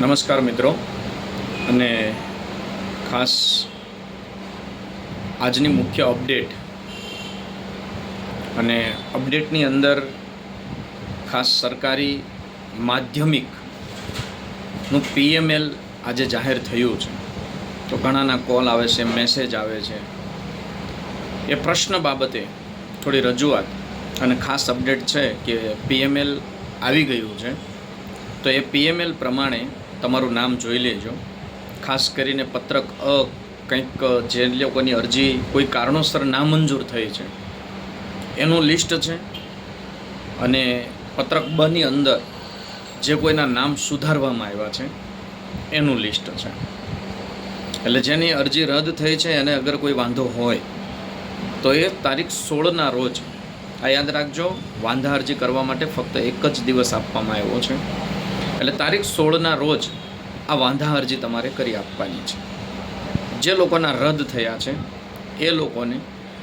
નમસ્કાર મિત્રો. અને ખાસ આજની મુખ્ય અપડેટ અને અપડેટની અંદર ખાસ સરકારી માધ્યમિકનું પીએમએલ આજે જાહેર થયું છે. તો ઘણાના કોલ આવે છે, મેસેજ આવે છે. એ પ્રશ્ન બાબતે થોડી રજૂઆત અને ખાસ અપડેટ છે કે પીએમએલ આવી ગયું છે. તો એ પીએમએલ પ્રમાણે તમારું નામ જોઈ લેજો. ખાસ કરીને પત્રક અ કંઈક જે લોકોની અરજી કોઈ કારણોસર નામંજૂર થઈ છે. એનું લિસ્ટ છે અને પત્રક બની અંદર જે કોઈના નામ સુધારવામાં આવ્યા છે, એનું લિસ્ટ છે. એટલે જેની અરજી રદ થઈ છે એને અગર કોઈ વાંધો હોય, તો એ તારીખ સોળના રોજ, આ યાદ રાખજો, વાંધા અરજી કરવા માટે ફક્ત એક જ દિવસ આપવામાં આવ્યો છે. એટલે તારીખ સોળના રોજ આ વાંધા અરજી તમારે કરી આપવાની છે. જે લોકોના રદ થયા છે, એ લોકોને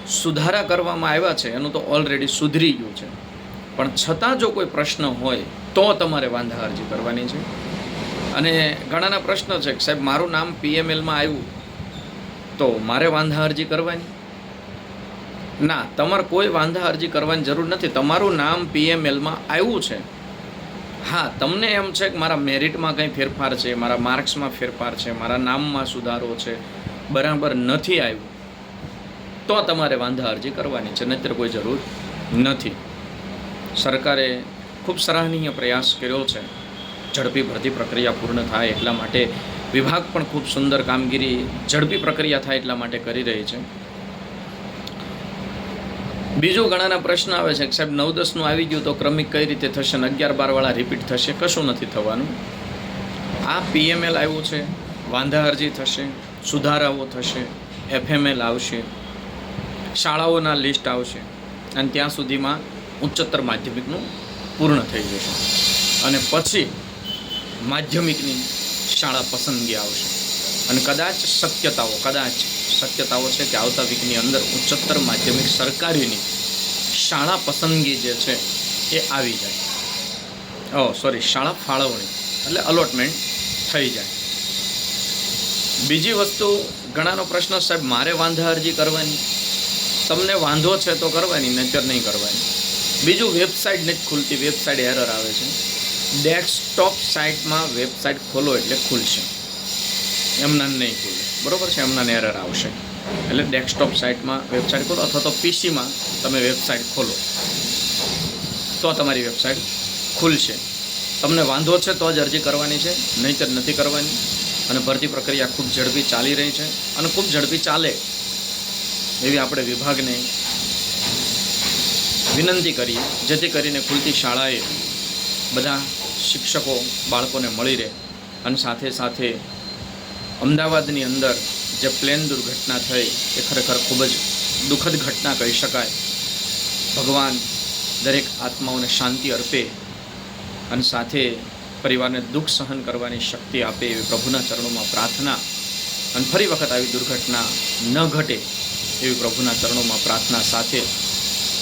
સુધારા કરવામાં આવ્યા છે, એનું તો ઓલરેડી સુધરી ગયું છે. પણ છતાં જો કોઈ પ્રશ્ન હોય, તો તમારે વાંધા અરજી કરવાની છે. અને ઘણાના પ્રશ્ન છે કે સાહેબ, મારું નામ પીએમએલમાં આવ્યું, તો મારે વાંધા અરજી કરવાની? ના, તમારે કોઈ વાંધા અરજી કરવાની જરૂર નથી. તમારું નામ પીએમએલમાં આવ્યું છે હા, તમને એમ છે કે મારા મેરિટમાં કંઈ ફેરફાર છે, મારા માર્ક્સમાં ફેરફાર છે, મારા નામમાં સુધારો છે, બરાબર નથી આવ્યું, તો તમારે વાંધા અરજી કરવાની છે, નહીતર કોઈ જરૂર નથી. સરકારે ખૂબ સરાહનીય પ્રયાસ કર્યો છે. ઝડપી ભરતી પ્રક્રિયા પૂર્ણ થાય એટલા માટે વિભાગ પણ ખૂબ સુંદર કામગીરી, ઝડપી પ્રક્રિયા થાય એટલા માટે કરી રહી છે. બીજું ઘણાના પ્રશ્ન આવે છે કે સાહેબ નવ દસનું આવી ગયું તો ક્રમિક કઈ રીતે થશે ને અગિયાર બારવાળા રિપીટ થશે? કશું નથી થવાનું. આ પીએમએલ આવ્યું છે, વાંધા અરજી થશે, સુધારાઓ થશે એફએમએલ આવશે, શાળાઓના લિસ્ટ આવશે અને ત્યાં સુધીમાં ઉચ્ચતર માધ્યમિકનું પૂર્ણ થઈ જશે. અને પછી માધ્યમિકની શાળા પસંદગી આવશે. અને કદાચ શક્યતાઓ કદાચ શક્યતાઓ છે કે આવતા વીકની અંદર ઉચ્ચતર માધ્યમિક સરકારીની શાળા પસંદગી જે છે એ આવી જાય. ઓ સોરી શાળા ફાળવણી, એટલે અલોટમેન્ટ થઈ જાય. બીજી વસ્તુ, ઘણાનો પ્રશ્ન સાહેબ, મારે વાંધા અરજી કરવાની? તમને વાંધો છે તો કરવાની નહીતર નહીં કરવાની. બીજું વેબસાઇટ નથી ખુલતી વેબસાઇટ એરર આવે છે. ડેસ્કટોપ સાઇટમાં વેબસાઇટ ખોલો એટલે ખુલશે. એમના નહીં ખુલે. બરોબર છે? એમના એરર આવશે. એટલે ડેસ્કટોપ સાઇટમાં વેબસાઇટ ખોલો અથવા તો પીસીમાં તમે વેબસાઇટ ખોલો. તો તમારી વેબસાઇટ ખુલશે. તમને વાંધો છે તો જ અરજી કરવાની છે. નહીંતર નથી કરવાની. અને ભરતી પ્રક્રિયા ખૂબ ઝડપી ચાલી રહી છે. અને ખૂબ ઝડપી ચાલે એવી આપણે વિભાગને વિનંતી કરીએ જેથી કરીને ખુલતી શાળાએ બધા શિક્ષકો, બાળકોને મળી રહે. અને સાથે સાથે અમદાવાદની અંદર જે પ્લેન દુર્ઘટના થઈ એ ખરેખર ખૂબ જ દુઃખદ ઘટના કહી શકાય. ભગવાન દરેક આત્માઓને શાંતિ અર્પે અને સાથે પરિવારને દુઃખ સહન કરવાની શક્તિ આપે એવી પ્રભુના ચરણોમાં પ્રાર્થના અને ફરી વખત આવી દુર્ઘટના ન ઘટે એવી પ્રભુના ચરણોમાં પ્રાર્થના સાથે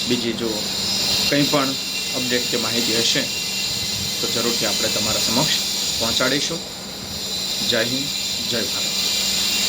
બીજી જો કંઈ પણ અપડેટ કે માહિતી હશે તો જરૂરથી આપણે તમારા સમક્ષ પહોંચાડીશું. જય હિન્દ. જય ભારત